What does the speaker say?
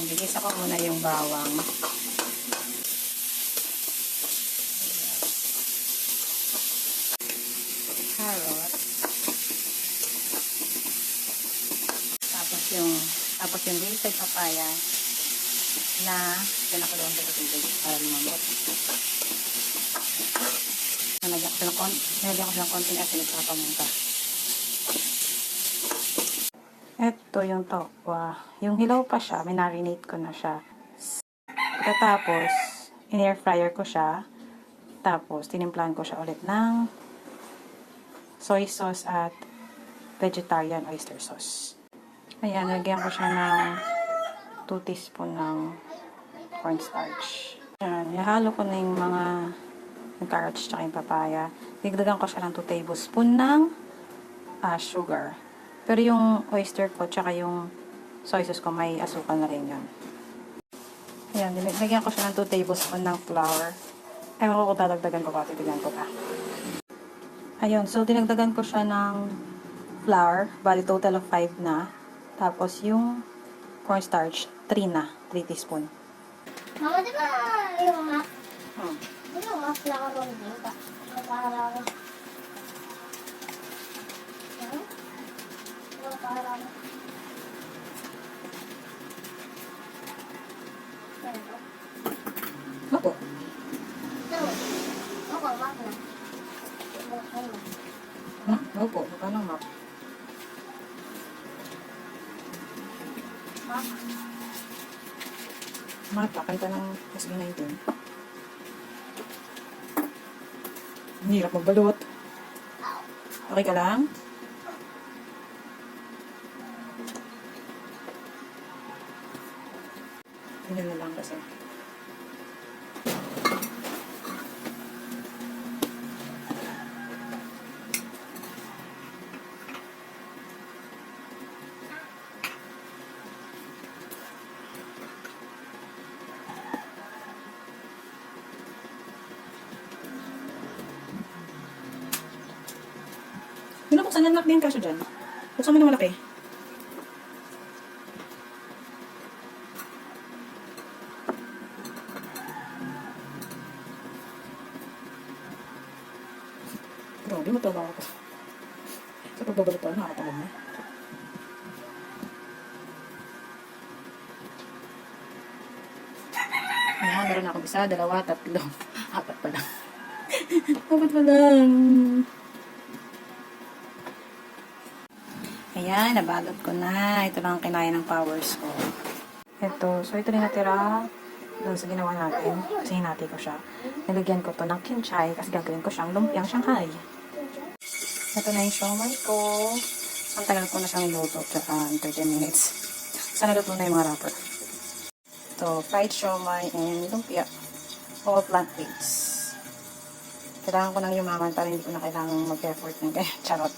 Gigisa ko muna yung bawang. Carrot. Tapos yung tapos yung roasted papaya na pinakuloan ko sa tubig para lumambot. Nalagyan ko ng kon- nalagyan ko ng konting asin at pamunta. Ito yung tokwa. Yung hilaw pa siya, minarinate ko na siya. Pagkatapos, in-air fryer ko siya. Tapos, tinimplahan ko siya ulit ng soy sauce at vegetarian oyster sauce. Ayan, lagyan ko siya ng 2 teaspoon ng cornstarch. Ayan, ihalo ko na yung mga yung carrots tsaka yung papaya. Digdagan ko siya ng 2 tablespoon ng ah, sugar. Pero yung oyster ko tsaka yung soy sauce ko may asukal na rin yun. Ayan, nilagyan ko siya ng 2 tablespoon ng flour. Ewan ko kung dadagdagan ko pa, titignan ko pa. Ayun, so dinagdagan ko siya ng flour, bali total of 5 na. Tapos yung cornstarch, 3 na, 3 teaspoon. Mama, di ba yung map? Hmm. Di ba map na karoon din? Nagkaharap. Hmm? Nagkaharap. Ganito. Opo. Ito. Ako, map na. Ano? Hmm? Opo, magkano map? Map. Map, pakanta ng SB19. Ang hirap magbalot. Okay ka lang? Tingnan na lang kasi. Binubuksan na din kaso dyan. Buksan mo na malaki. Grabe, matawa ako. Sa pagbabalot pa, nakakatawa na. Ayan, meron akong isa, dalawa, tatlo. Apat pa lang. Apat pa lang. Ayan, nabalot ko na. Ito lang ang kinaya ng powers ko. Ito, so ito rin natira doon sa ginawa natin. Kasi hinati ko siya. Nilagyan ko to ng kinchay kasi gagawin ko siyang lumpiang Shanghai. Ito na yung siomay ko. Ang tagal ko na siyang iluto. Uh, 30 minutes. Sana luto na yung mga wrapper. Ito, fried siomay and lumpia. All plant-based. Kailangan ko nang yumaman para hindi ko na kailangang mag-effort ng kaya. Charot.